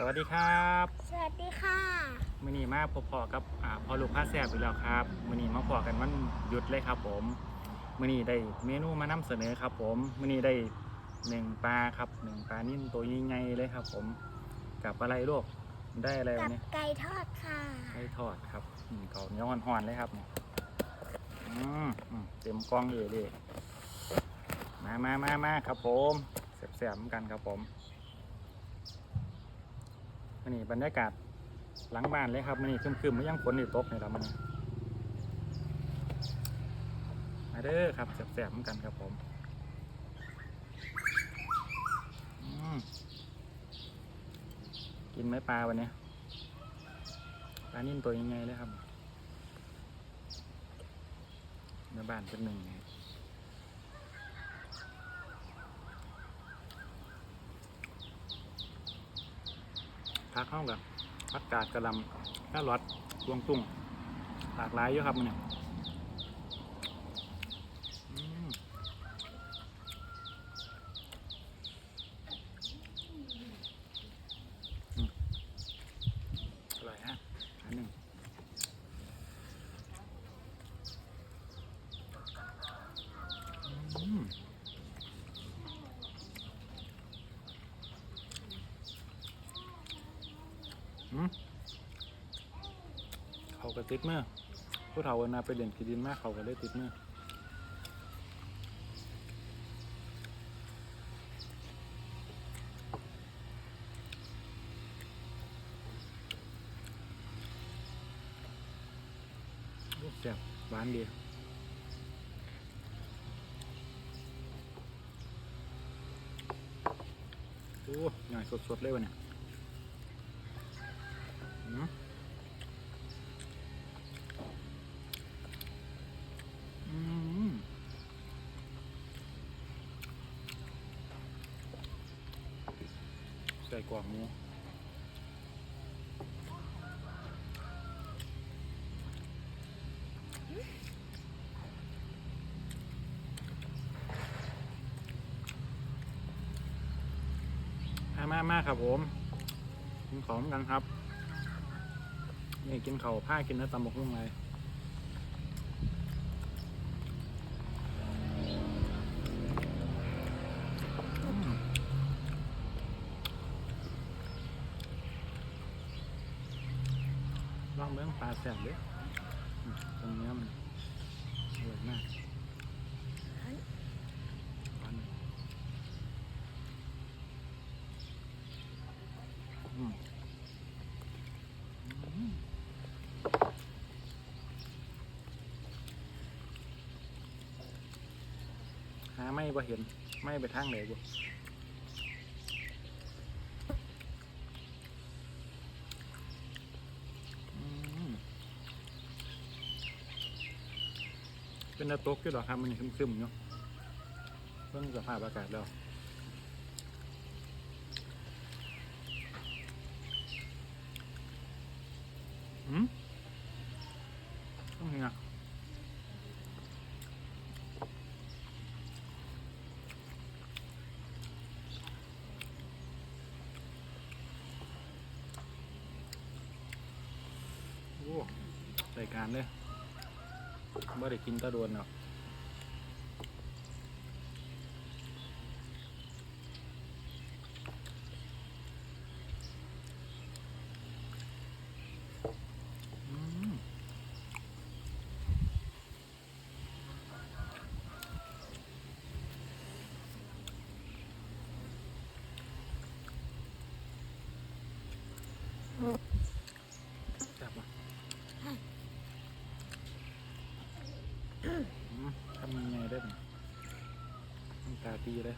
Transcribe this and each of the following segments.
สวัสดีครับสวัสดีค่ะมือนี้มาพบพอกับอ่าพอลูกค้าแซบอีกแล้วครับมือนี้มาพอกันวันหยุดเลยครับผมมือนี้ได้เมนูมานำเสนอครับ ผมมือนี้ได้หนึ่งปลาครับหนึ่งปลานิ่มตัวใหญ่ๆเลยครับ ผมกับอะไรลูกได้อะไรกัวันบนี้ไก่ทอดค่ะไก่ทอดครับอืมเขาวเหนียวห่อนๆเลยครับเนี่ยอืมอืมเต็มกล้องเลยเลยมามามามาครับ ผมแสบๆเหมือนกันครับผม อันนี้บรรยากาศหลังบ้านเลยครับมันนี่คึมๆไม่ยังฝนอยู่ตกนี่ละมันนี่มาเด้อครับแสบๆเหมือนกันครับผมกินไหมปลาวันนี้ปลานิ่มตัวยังไงเลยครับในบ้านเป็นหนึ่ง พักเข้ากับพักกาดกระลำข้าวหลอดรวงตุ้งหลากหลายเยอะครับมันเนี่ยอืมอืมอร่อยฮะอันหนึ่ง อืมอืม เขาก็ติดเมื่อผู้เฒ่าเวลาไปเล่นกีดินมากเขาก็เลยติดเมื่อโอ้แซ่บหวานดีโอ้ยใหญ่สดๆเลยวะเนี่ย ส่กรอกหมูมากมามาครับผมกินของกันครับนี่กินเข่าผ้ากินเนื้อตำบกหุ่งไร ลองเบื้องปลาแซ่บเลยตรงนี้มันอร่อยมากหวานอืมหาไม่บ่เห็นไม่ไปทางไหนบ่ เป็นนาตกอยู่ดอกครับมันคึมๆเนาะเรื่องสภาพอากาศแล้วอืมต้องเห็นอะโอ้ใส่การเลย ไม่ได้กินตะโดนหรอกอืมแซ่บปะอืมทำยังไงได้บ้าง น้ำตาตีเลย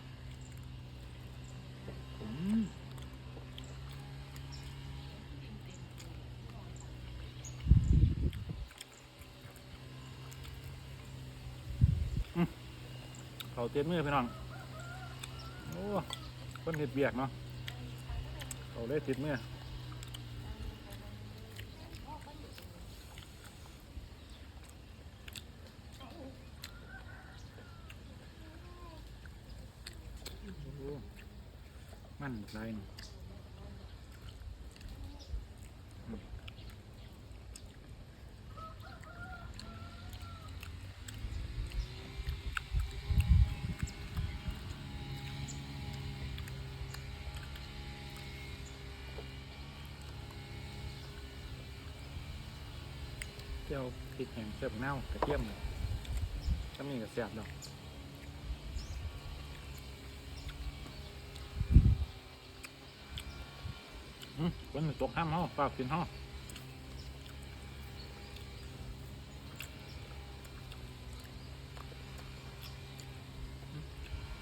อืมเขาเต็มมือพี่น้อง โอ้คนเห็ดเบียกเนาะเขาเลยติดมือ มันหลดยนี่เจ้าวพริกแห้งเสียบเน่ากระเทียมเลยถ้ามีกระเสียบดอก วันนี้ตกห้ามเฮาฝากกินเฮาอืม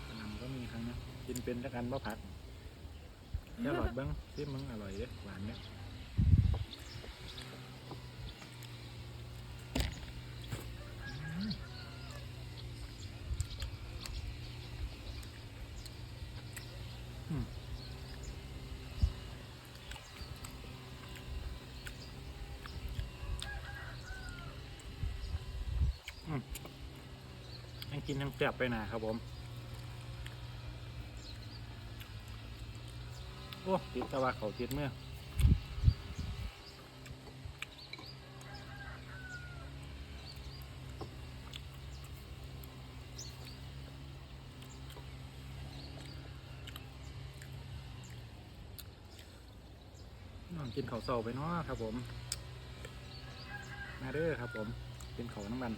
กระหลำก็มีครั้งนะกินเป็นจักกันบ่ผัดแค่หลอดเบิ้งซิมึงอร่อยเด้หวานเนี่ย ยังกินยังแซ่บไปหนาครับผม โอ้ติดตะว่าเขาติดเมื่อน้องกินเขาวเสาไปเนาะครับผม มาเด้อครับผมกินเขาน้ำมัน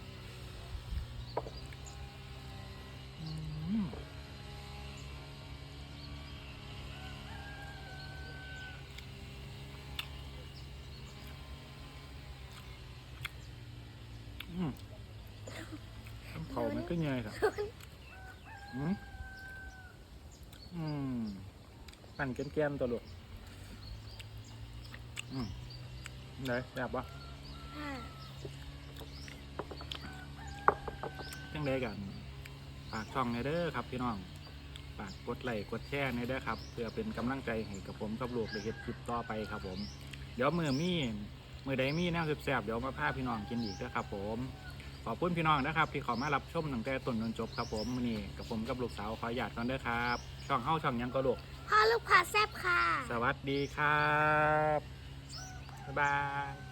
ก็เงยครับอืมอืมปั่นแก้มๆตัวลูกอืมไหนแบบวะค่ะจังได้กันฝากช่องในเด้อครับพี่น้องฝากกดไลค์กดแชร์ในเด้อครับ เพื่อเป็นกำลังใจให้กับผมกับลูกได้เฮ็ดคลิปต่อไปครับผม เดี๋ยวมือมีมือใดมีแนวแซ่บๆเดี๋ยวมาพาพี่น้องกินอีกเด้อครับผม ขอบคุณพี่น้องนะครับ ที่เขามารับชมตั้งแต่ต้นจนจบครับผมมื้อนี้กับผมกับลูกสาวขออนุญาตก่อนเด้อครับ ช่องเฮาช่องหยังก็ลูก พ่อลูกพาแซบค่ะ สวัสดีครับ บ๊ายบาย